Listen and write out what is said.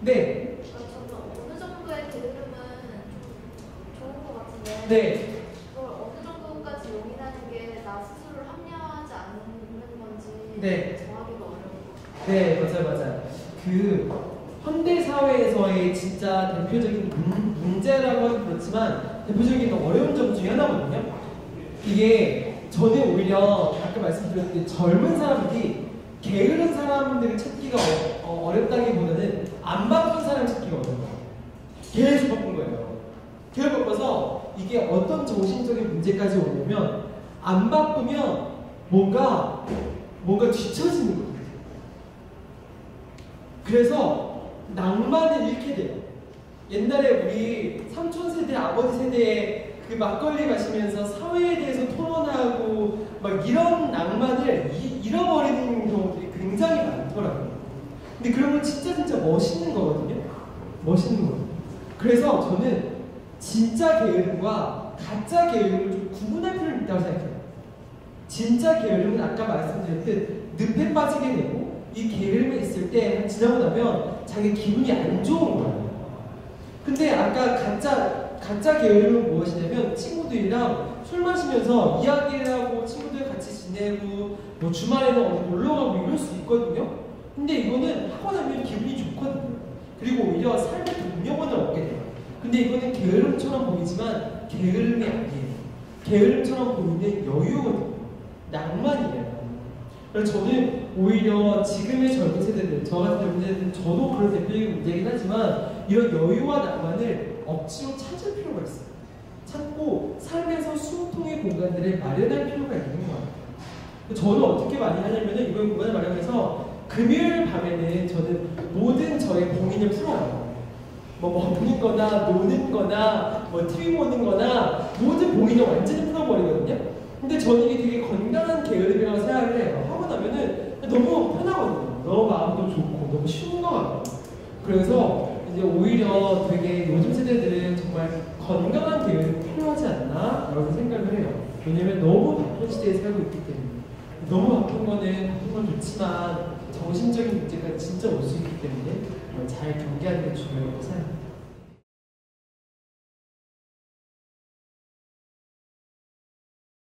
네, 저는 어느 정도의 게으름은 좀 좋은 것 같은데 네. 그걸 어느 정도까지 용인하는 게 나 스스로를 합리화하지 않는 건지 네. 정하기가 어려운 것 같아요. 네, 맞아요, 맞아요. 그 현대 사회에서의 진짜 대표적인 문, 문제라고 하긴 그렇지만 대표적인 어려운 점 중에 하나거든요. 이게 저는 오히려 아까 말씀드렸듯이 젊은 사람들이 게으른 사람들을 찾기가 어, 렵다기보다는 안 바쁜 사람 찾기가 어려워요. 계속 바쁜 거예요. 계속 바빠서 이게 어떤 정신적인 문제까지 오냐면 안 바쁘면 뭔가 뭔가 뒤처지는 거예요. 그래서 낭만을 잃게 돼요. 옛날에 우리 삼촌 세대, 아버지 세대에 그 막걸리 마시면서 사회에 대해서 토론하고 막 이런 낭만을 이- 잃어버리는 경우들이 굉장히 많더라고요. 근데 그런 건 진짜 진짜 멋있는 거거든요. 멋있는 거예요. 그래서 저는 진짜 게으름과 가짜 게으름을 좀 구분할 필요가 있다고 생각해요. 진짜 게으름은 아까 말씀드렸듯 늪에 빠지게 되고 이 게으름이 있을 때 지나고 나면 자기 기분이 안 좋은 거예요. 근데 아까 가짜 가짜 게으름은 무엇이냐면 친구들이랑 술 마시면서 이야기를 하고 친구들 같이 지내고 뭐 주말에는 어디 놀러 가고 이럴 수 있거든요. 근데 이거는 하고 나면 기분이 좋거든요. 그리고 오히려 삶의 동력원을 얻게 돼요. 근데 이거는 게으름처럼 보이지만 게으름이 아니에요. 게으름처럼 보이는 여유거든요. 낭만이에요. 그래서 저는 오히려 지금의 젊은 세대들, 저 같은 젊은 세대들은 저도 그런 대표적인 문제이긴 하지만 이런 여유와 낭만을 억지로 찾을 필요가 있어요. 찾고 삶에서 숨통의 공간들을 마련할 필요가 있는 것 같아요. 저는 어떻게 많이 하냐면은 이번 마련해서 금요일 밤에는 저는 모든 저의 봉인을 풀어요. 뭐 먹는 거나 노는 거나 뭐 TV 보는 거나 모든 봉인을 완전히 풀어버리거든요. 근데 저는 이게 되게 건강한 게으름이라고 생각을 해요. 하고 나면은 너무 편하거든요. 너무 마음도 좋고 너무 쉬운 것 같고. 그래서 이제 오히려 되게 요즘 세대들은 정말 건강한 게으름이 필요하지 않나? 라고 생각을 해요. 왜냐면 너무 바쁜 시대에 살고 있기 때문에. 너무 바쁜 거는 바쁜 건 좋지만 정신적인 문제가 진짜 올 수 있기 때문에 잘 경계하는 게 중요하다고 생각합니다.